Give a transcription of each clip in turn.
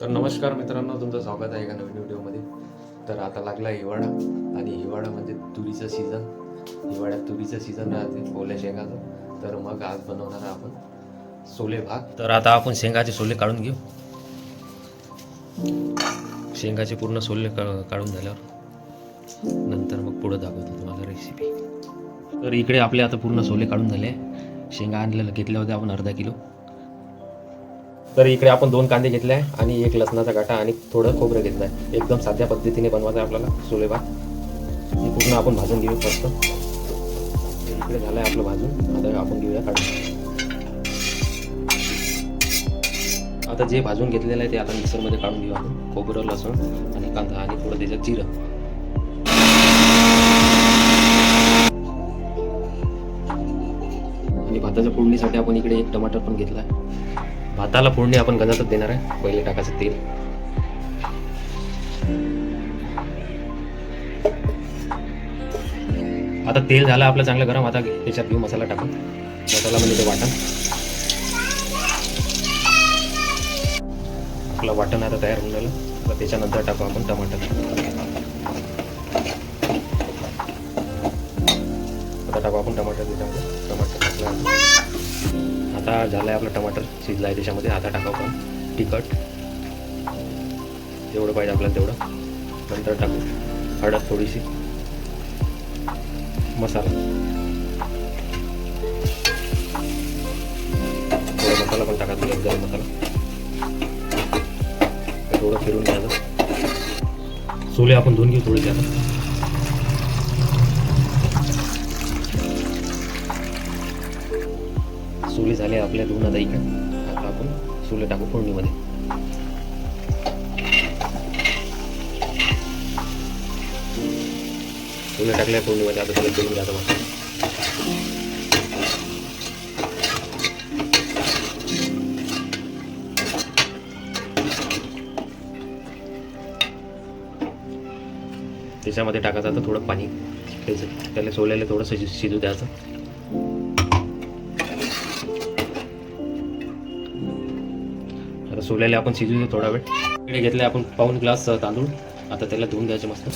तर नमस्कार मित्रांनो तुमचं स्वागत आहे एका नवीन व्हिडिओमध्ये. तर आता लागला हिवाळा आणि हिवाळा म्हणजे तुरीचं सीझन. हिवाळ्यात तुरीचं सीझन राहते ओल्या शेंगाचं. तर मग आज बनवणार आहे आपण सोले भात. तर आता आपण शेंगाचे सोले काढून घेऊ. शेंगाचे पूर्ण सोले काढून झाल्यावर नंतर मग पुढं दाखवतो तुम्हाला रेसिपी तर इकडे आपले आता पूर्ण सोले काढून झाले. शेंगा आणलेलं घेतल्या होत्या आपण अर्धा किलो. तर इकडे आपण दोन कांदे घेतले आहे आणि एक लसणाचा काटा आणि थोडं खोबरं घेतलं आहे. एकदम साध्या पद्धतीने बनवायचं आहे आपल्याला सोले भात हे पूर्ण आपण भाजून घेऊ फक्त. इकडे झालं आहे आपलं भाजून. आता आपण घेऊया काढून. आता जे भाजून घेतलेलं आहे ते आता मिक्सरमध्ये काढून घेऊ आपण. खोबरं लसूण आणि कांदा आणि थोडं त्याच्यात जिरं. आणि भाताच्या फोडणीसाठी आपण इकडे एक टमाटर पण घेतला आहे. भाताला फोडणी आपण गजातच देणार आहे. पहिले टाकायचं तेल. आता तेल झालं आपलं चांगलं गरम. आता त्याच्यात घेऊ मसाला टाकून. मसाला म्हणजे ते वाटण. आपलं वाटण आता तयार होऊन झालं त्याच्यानंतर टाकू आपण टमाटर. आता टाकू आपण. टमाटर त्याच्यामध्ये टमाटर टाकलं आता झालं आहे आपलं टमाटर शिजलं आहे त्याच्यामध्ये आता टाकू आपण. तिखट. जेवढं पाहिजे आपल्याला तेवढं. नंतर टाकू. हळद थोडीशी. मसाला. थोडा मसाला पण टाका तुला गरम मसाला. थोडं फिरून घ्यायचं सोले आपण धुवून घेऊ थोडी आता. सोले झाले आपल्या दोन आता इकडे आता आपण सोले टाकू फोडणीमध्ये. सोले टाकल्या फोडणीमध्ये आता त्याला करून घ्यायचं मग. त्याच्यामध्ये टाकायचं आता थोडं पाणी. त्याचं त्याला सोल्याला थोडं शिजू शिजू द्यायचं. सोडलेले आपण शिजू देऊ थोडा वेळ. इकडे घेतले आपण पाऊन ग्लास तांदूळ. आता त्याला धुवून द्यायचे मस्त.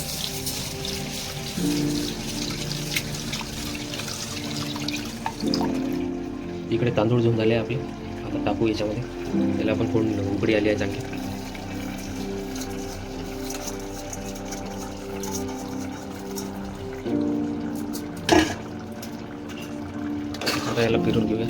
इकडे तांदूळ धुवून झाले आपले. आता टाकू याच्यामध्ये. त्याला आपण फोडून उकडी आली आहे चांगली. आता याला फिरून घेऊया.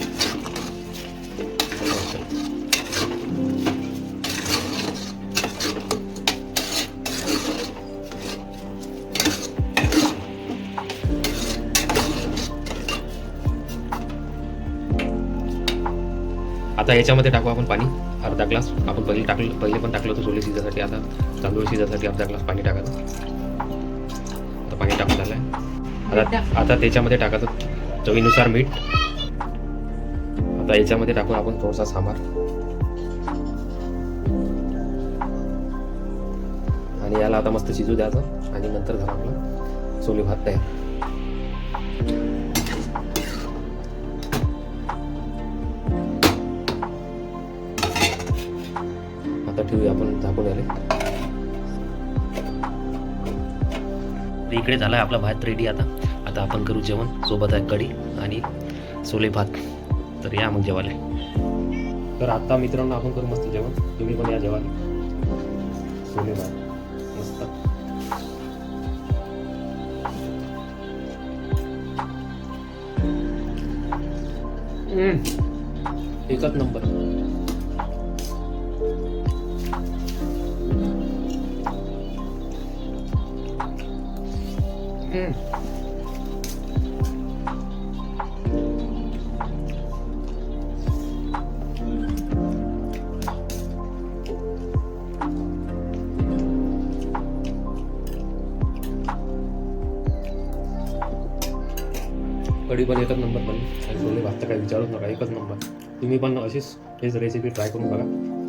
आता याच्यामध्ये टाकू आपण पाणी अर्धा ग्लास. आपण पहिले टाकलं पहिले पण टाकलं होतं सोले शिजासाठी आता तांदूळ शिजासाठी अर्धा ग्लास पाणी टाकायचं. आता पाणी टाकून झालं आहे आता आता त्याच्यामध्ये टाकायचं चवीनुसार मीठ. आता याच्यामध्ये टाकू आपण थोडासा सांबार आणि याला आता मस्त शिजू द्यायचं आणि नंतर झाला आपला सोले भात तयार. आता ठेवूया आपण झाकून आले इकडे झाला आपला भात रेडी आता. आता आपण करू जेवण सोबत आहे कढी आणि सोले भात. तर या मग जेवायला. तर आता मित्रांनो आपण करू मस्त जेवण. तुम्ही पण या जेवायला. सोले भात. मस्त. एकच नंबर. कढी पण एकच नंबर बनली आणि सोले भात तर काही विचारूच नका. एकच नंबर. तुम्ही पण अशीच हेच रेसिपी ट्राय करून बघा.